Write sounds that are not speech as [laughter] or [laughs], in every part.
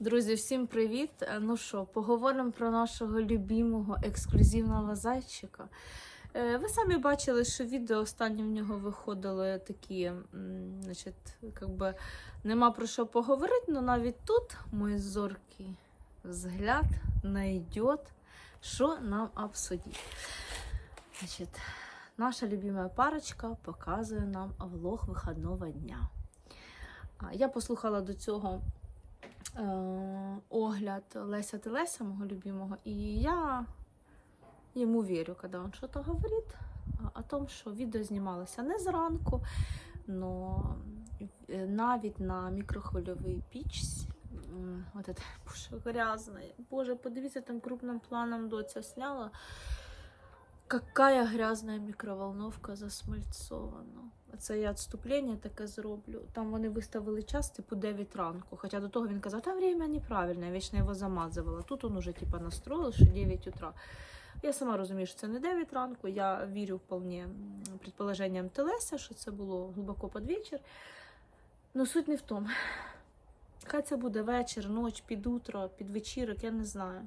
Друзі, всім привіт! Е, Ну що, поговоримо про нашого любимого ексклюзивного зайчика. Е, Ви самі бачили, що відео останнє в нього виходили такі, значить, как би нема про що поговорити, але навіть тут мій зоркий взгляд найдет, що нам обсудити. Значить, наша любимая парочка показує нам влог вихідного дня. Я послухала до цього огляд Леся Телеся, мого любимого, і я йому вірю, коли він щось говорить о том, що відео знімалося не зранку, но е, навіть на мікрохвильовій пічці. М, Вот это, [laughs] боже. Боже, подивіться, там крупним планом доця сняла. Какая грязная мікроволновка засмальцована. Це я відступлення таке зроблю. Там вони виставили час, типу 9 ранку. Хоча до того він казав, там время неправильне, я вічно його замазувала. Тут він уже типу, настроїв, що 9 утра. Я сама розумію, що це не 9 ранку. Я вірю вполне предположенням Телеся, що це було глибоко під вечір. Ну суть не в тому. Хай це буде вечір, ніч, під утро, під вечірок, я не знаю.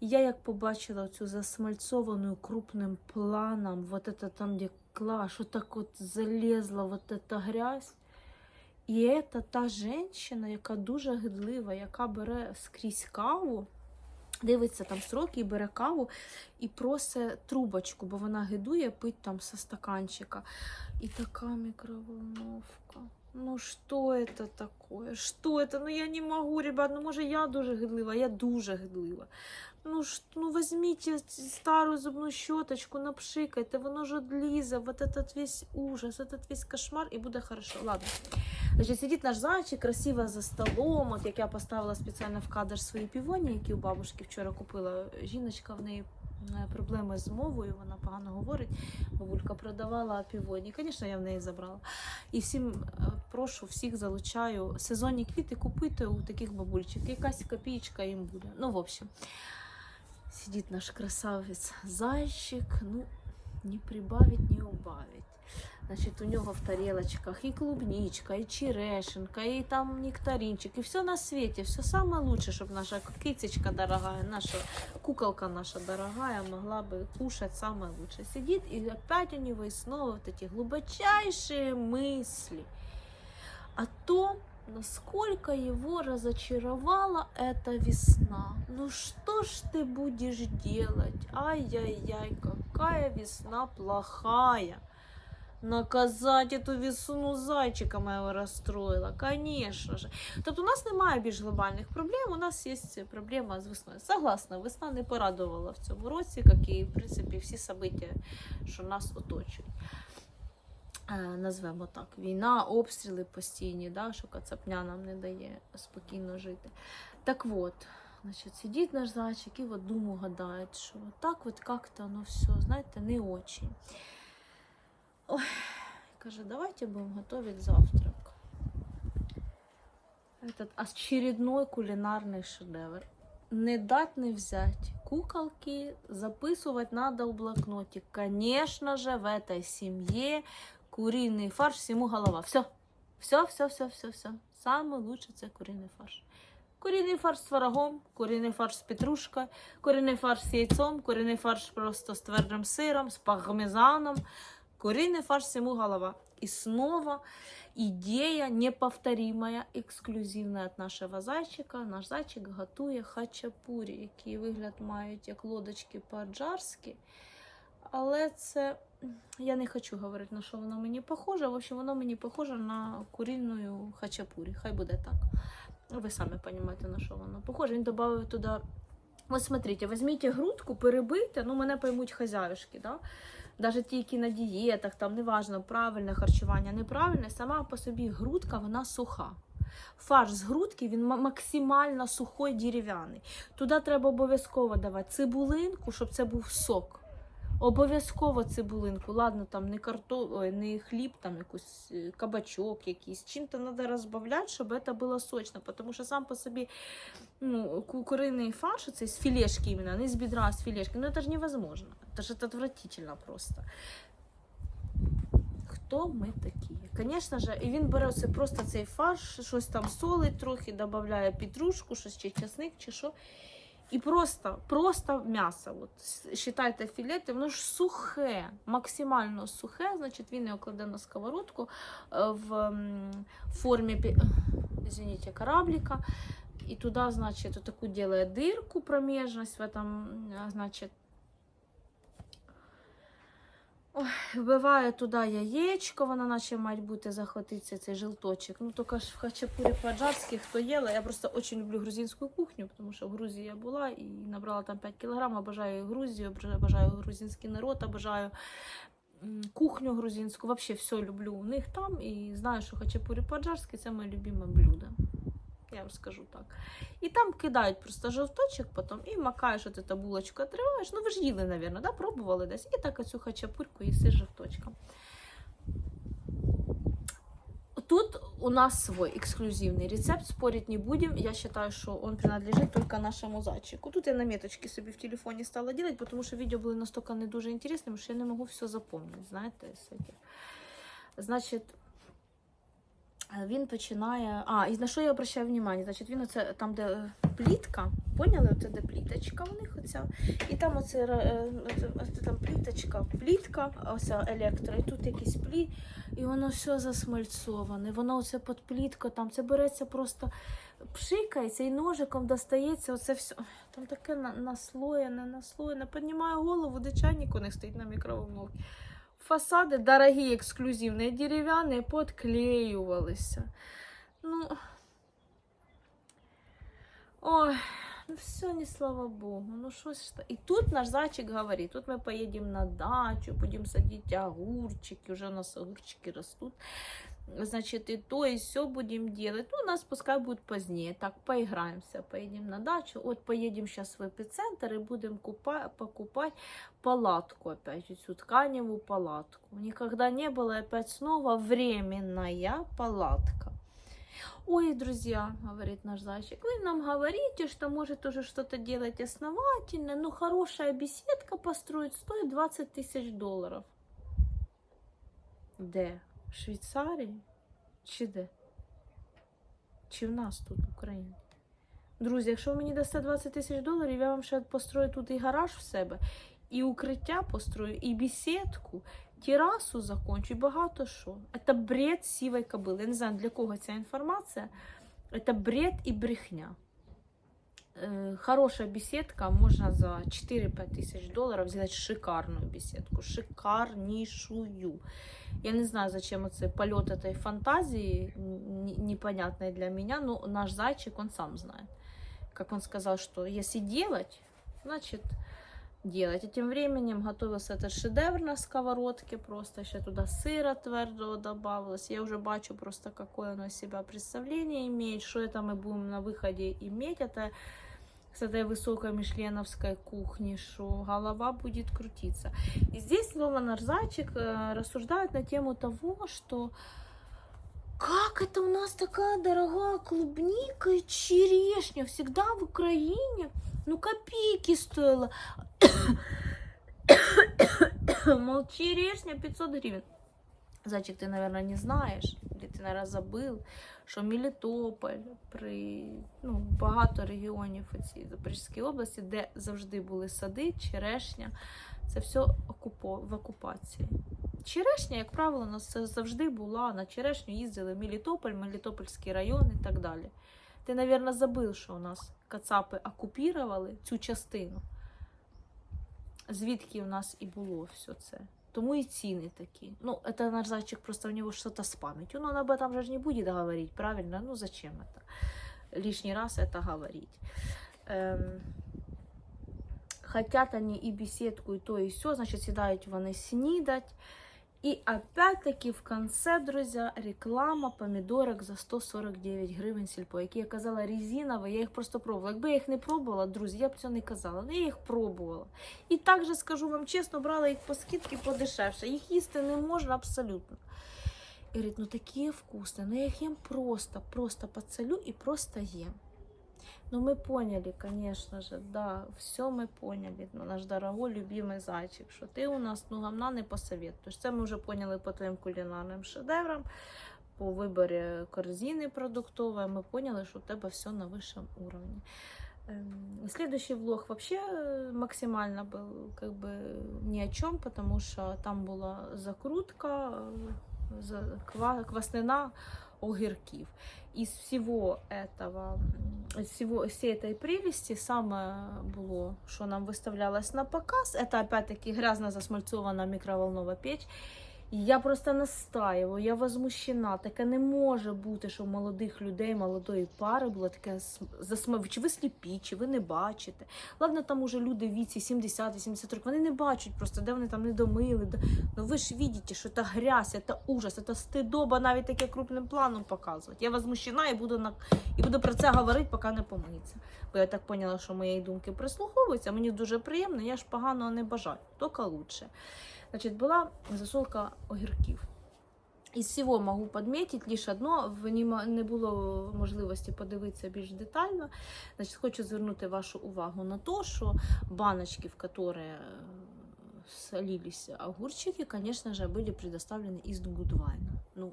І Я як побачила цю засмальцовану крупним планом, вот это там, де клаш, вот так от залезла вот эта грязь. І це та жінка, яка дуже гидлива, яка бере скрізь каву, дивиться там сроки і бере каву і просить трубочку, бо вона гидує пить там со стаканчика. І така мікроволновка. Ну що это такое? Що это? Ну я не можу, ребят. Ну може я дуже гидлива, я дуже гидлива. Ну, ж, ну возьмите старую зубную щеточку, напшикайте, воно ж одлізе, вот этот весь ужас, этот весь кошмар, і буде хорошо. Ладно. Значить, сидить наш зайчик красиво за столом, от як я поставила спеціально в кадр свої півоні, які у бабушки вчора купила. Жіночка в неї е, проблеми з мовою, вона погано говорить. Бабулька продавала півоні. Звісно, я в неї забрала. І всім е, прошу, всіх залучаю. Сезонні квіти купуйте у таких бабульчик. Якась копійка їм буде. Ну, в общем. Сидит наш красавец зайчик, ну, не прибавить, не убавить. Значит, у нього в тарелочках и клубничка, и черешенка, и там нектаринчик, и все на свете, все самое лучшее, чтобы наша кицечка дорогая, наша куколка наша дорогая могла бы кушать самое лучшее. Сидит, и опять у него и снова вот эти глубочайшие мысли о том, насколько его разочаровала эта весна. Ну что ж ты будешь делать? Ай-яй-яй, какая весна плохая. Наказати эту весну зайчика моего расстроила, конечно же. Тобто у нас немає більш глобальних проблем, у нас є проблема з весною. Согласна, весна не порадувала в цьому році, як і в принципі всі события, що нас оточують. Е, Назвемо так: війна, обстріли постійні, да, що кацапня нам не дає спокійно жити. Так от, значить, сидить наш зайчик і от думу гадає, що от так от як-то воно все, знаєте, не очень. Ой, каже, давайте будем готовить завтрак. Этот очередной кулинарный шедевр. Не дать не взять. Куколки записывать надо в блокнотик. Конечно же, в этой семье куриный фарш всему голова. Все. Все, все, все, все, все. Самый лучший це куриний фарш. Куриний фарш з творогом, куриний фарш з петрушкою, куриний фарш з яйцом, куриний фарш просто з твердим сиром, з пармезаном. Куриный фарш всему голова. И снова идея неповторимая, эксклюзивная от нашого зайчика. Наш зайчик готує хачапурі, які вигляд мають як лодочки по-аджарськи. Але це я не хочу говорити, на що воно мені похоже. В общем, воно мені похоже на курільну хачапурі. Хай буде так. Ви самі розумієте, на що воно похоже. Він додав туди. Ось смотрите, візьміть грудку, перебийте, ну мене поймуть хазяюшки, да? Навіть ті, які на дієтах, там неважно, правильне харчування, неправильне, сама по собі грудка, вона суха. Фарш з грудки він максимально сухой дерев'яний. Туди треба обов'язково давати цибулинку, щоб це був сок. Обов'язково цибулинку. Ладно, там не карто... Не хліб, там якийсь е, кабачок якийсь. Чим-то треба розбавляти, щоб це було сочно. Тому що сам по собі ну, ку- куриний фарш, це з філешки іменно, не з бідра, а з філешки, ну це ж невозможно. Це ж отвратительно просто. хто ми такі. Звісно ж, і він бере просто цей фарш, щось там солить трохи, додає петрушку, щось чи часник, чи що. І просто, просто м'ясо. От, считайте філети, воно ж сухе, максимально сухе, значить він його кладе на сковородку е, в формі извините, кораблика. И туда, значит, вот такую дирку, дырку, промежность в этом, значить. значит, Ой, вбиває туди яєчко, вона наче мать бути захватиться цей жилточок. Ну, тільки ж в хачапурі по-аджарськи, хто їла. Я просто дуже люблю грузинську кухню, тому що в Грузії я була і набрала там 5 кілограм. Обожаю Грузію, обожаю- грузинський народ, обожаю кухню грузинську. Вообще все люблю у них там. І знаю, що хачапурі по-аджарськи це моє любиме блюдо Я вам скажу так. І там кидають просто жовточок потім і макаєш от цю булочку, отриваєш. Ну ви ж їли, мабуть, да? пробували десь. І так оцю хачапурку їси з жовточком. Тут у нас свой эксклюзивный рецепт, спорить не будем. Я считаю, что он принадлежит только нашему зайчику. Тут я наметочки себе в телефоне стала делать, потому что видео были настолько не дуже интересными, что я не могу все запомнить, знаєте, з этих. Значить, е, він починає. А, і на що я обращаю внимание? Значить, він оце там, де е, плітка, поняли? Оце де пліточка у них оця. І там оце, е, оце, там пліточка, плітка, оця електро, і тут якийсь пліт, і воно все засмальцоване. Воно оце під плітко, там це береться просто пшикається і ножиком достається. Оце все. Там таке наслоєне, наслоєне. Піднімаю голову, де чайник у них стоїть на мікроволновці. Фасади дорогі, ексклюзивні, дерев'яні, подклеювалися. Ну. Ой, ну все, не слава Богу. Ну що ж И тут наш зайчик говорить, тут ми поїдемо на дачу, будемо садити огурчики, вже у нас огурчики ростуть. Значит, и то, и все будем делать. Ну, у нас пускай будет позднее. Так, поиграемся, поедем на дачу. Вот поедем сейчас в эпицентр и будем купа- покупать палатку опять, эту тканевую палатку. Никогда не было, опять снова временная палатка. Ой, друзья, говорит наш зайчик, вы нам говорите, что может уже что-то делать основательно, но хорошая беседка построить стоит 20 тысяч долларов. Де? В Швейцарії? Чи де? Чи в нас тут, в Україні? Друзі, якщо ви мені дасте 20 тисяч доларів, я вам ще построю тут і гараж в себе, і укриття построю, і бесідку, терасу закончу, і багато що. Це бред сівої кобили. Я не знаю, для кого ця інформація. Це бред і брехня. Э, Хорошая беседка, можно за 4-5 тысяч долларов сделать шикарную беседку, шикарнейшую. Я не знаю, зачем это полет этой фантазии, н- непонятной для меня, но наш зайчик, он сам знает. Как он сказал, что если делать, значит делать. И тем временем готовился этот шедевр на сковородке, просто еще туда сыра твердого добавилось. Я уже бачу просто, какое оно себя представление имеет, что это мы будем на выходе иметь. Это с этой высокой мишленовской кухни, что голова будет крутиться. И здесь снова наш зайчик э, рассуждает на тему того, что как это у нас такая дорогая клубника и черешня всегда в Украине, ну копейки стоила. Мол, черешня 500 гривен. Зайчик, ти, наверное, не знаєш, или ти, наверное, забив, що Мелітополь, при ну, багато регіонів у цій Запорізькій області, де завжди були сади, черешня, це все в окупації. Черешня, як правило, у нас завжди була. На черешню їздили Мелітополь, Мелітопольський район і так далі. Ти, наверное, забив, що у нас кацапи окупірували цю частину, звідки у нас і було все це. Тому и цены такие. Ну, это наш зайчик, просто у него что-то с памятью. Но он об этом же не будет говорить, правильно? Ну, зачем это? Лишний раз это говорить. Эм, хотят они и беседку, и то, и все, значит, сідають вони снідать. І опять-таки в конце, друзі, реклама помідорок за 149 гривень сільпо, які я казала резинові, я їх просто пробувала. Якби я їх не пробувала, друзі, я б цього не казала. Ну, я їх пробувала. І також скажу вам чесно, брала їх по скидці подешевше. Їх їсти не можна абсолютно. І говорить, ну такі вкусні, ну я їх їм просто, просто поцелю і просто їм. Ну, мы поняли, конечно же, да, все мы поняли, ну, наш дорогой, любимый зайчик, що ти у нас ну, гамна не посоветуєш. Це ми вже поняли по твоїм кулінарним шедеврам, по виборі корзини продуктової, ми поняли, що у тебе все на вищому уровні. Эм, Следующий влог вообще э, максимально был как бы ни о чем, потому что там была закрутка, э, за- ква- кваснина огірків. Из всего этого, м, из всего, всей этой прелести самое было, что нам выставлялось на показ, это опять-таки грязно засмальцована микроволновая печь. я просто настаиваю, я возмущена. Таке не може бути, що молодих людей, молодої пари було таке засмав. Чи ви сліпі, чи ви не бачите? Ладно, там уже люди в віці 70-80 років, вони не бачать просто, де вони там не домили. Ну ви ж бачите, що це грязь, це ужас, це стидоба навіть таке крупним планом показувати. Я возмущена і буду на і буду про це говорити, поки не помиється. Бо я так поняла, що моєї думки прислуховуються. Мені дуже приємно, я ж поганого не бажаю, тільки лучше. Значить, була засолка огірків. Із всього можу підмітити лише одно, в нім не було можливості подивитися більш детально. Значить, хочу звернути вашу увагу на те, що баночки, в які солились огурчики, конечно же, были предоставлены из Гудвайна. Ну,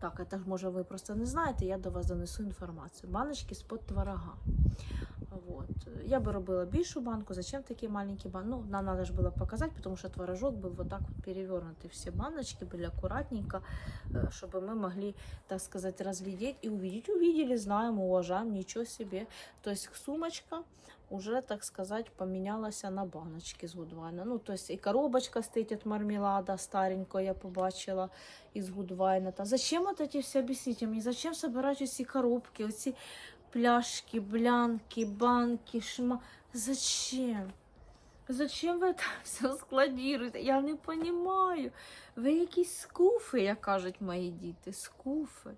так, это ж, може ви просто не знаєте, я до вас донесу інформацію. Баночки з-под творога. Вот. Я би робила більшу банку. Зачем такі маленькі банки? Ну, нам надо ж було показати, тому що творожок був вот так вот перевернутый. Все баночки были аккуратненько, э, чтобы мы могли, так сказать, разглядеть и увидеть. Увидели, знаем, уважаем, ничего себе. То есть сумочка уже, так сказать, поменялась на баночки з Гудвайна. Ну, то есть і коробочка стоїть від мармелада старенького, я побачила із Гудвайна. Та зачем вот эти все, объясните мені, зачем собирать ці коробки, оці пляшки, блянки, банки, шма. Зачем? Зачем ви це [laughs] все складіруєте? Я не розумію. Ви якісь скуфи, як кажуть мої діти, скуфи.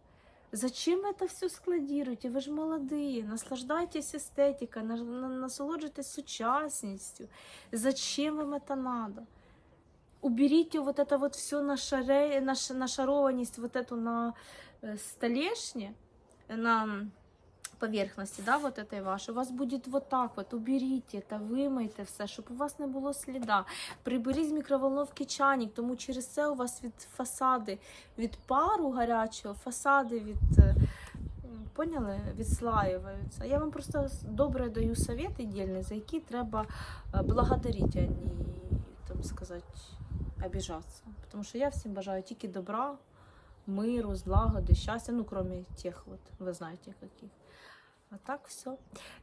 Зачем вы это все складируете? Вы же молодые, наслаждайтесь эстетикой, на- на- насолоджуйтесь сучасністю. Зачем вам это надо? Уберите вот это вот все нашаре, наш, нашарованность вот эту на э, столешне, на поверхности, да, вот этой вашей, у вас будет вот так вот, уберите это, вимийте все, щоб у вас не було сліда. Приберіть з мікроволновки чайник, тому через це у вас від фасади, від пару гарячого, фасади від, е, поняли, відслаюються. Я вам просто добре даю совети дільні, за які треба е, благодарити, а не, там сказати, обіжатися. Тому що я всім бажаю тільки добра, миру, злагоди, щастя, ну, кроме тих, вот, ви знаєте, яких. А так все.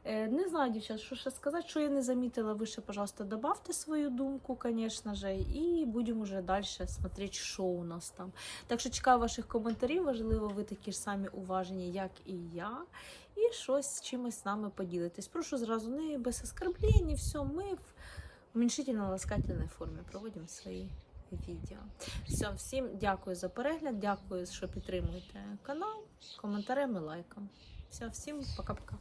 Не знаю, дівчат, що ще сказати, що я не замітила, ви ще, пожалуйста, добавте свою думку, конечно же, і будемо вже далі смотреть, що у нас там. Так що чекаю ваших коментарів, важливо, ви такі ж самі уважені, як і я, і щось з чимось з нами поділитесь. Прошу зразу не без оскорблень, все, ми в уменьшительно-ласкательній формі проводимо свої відео. Все, всім дякую за перегляд, дякую, що підтримуєте канал, коментарем і лайком. Все, всім пока-пока.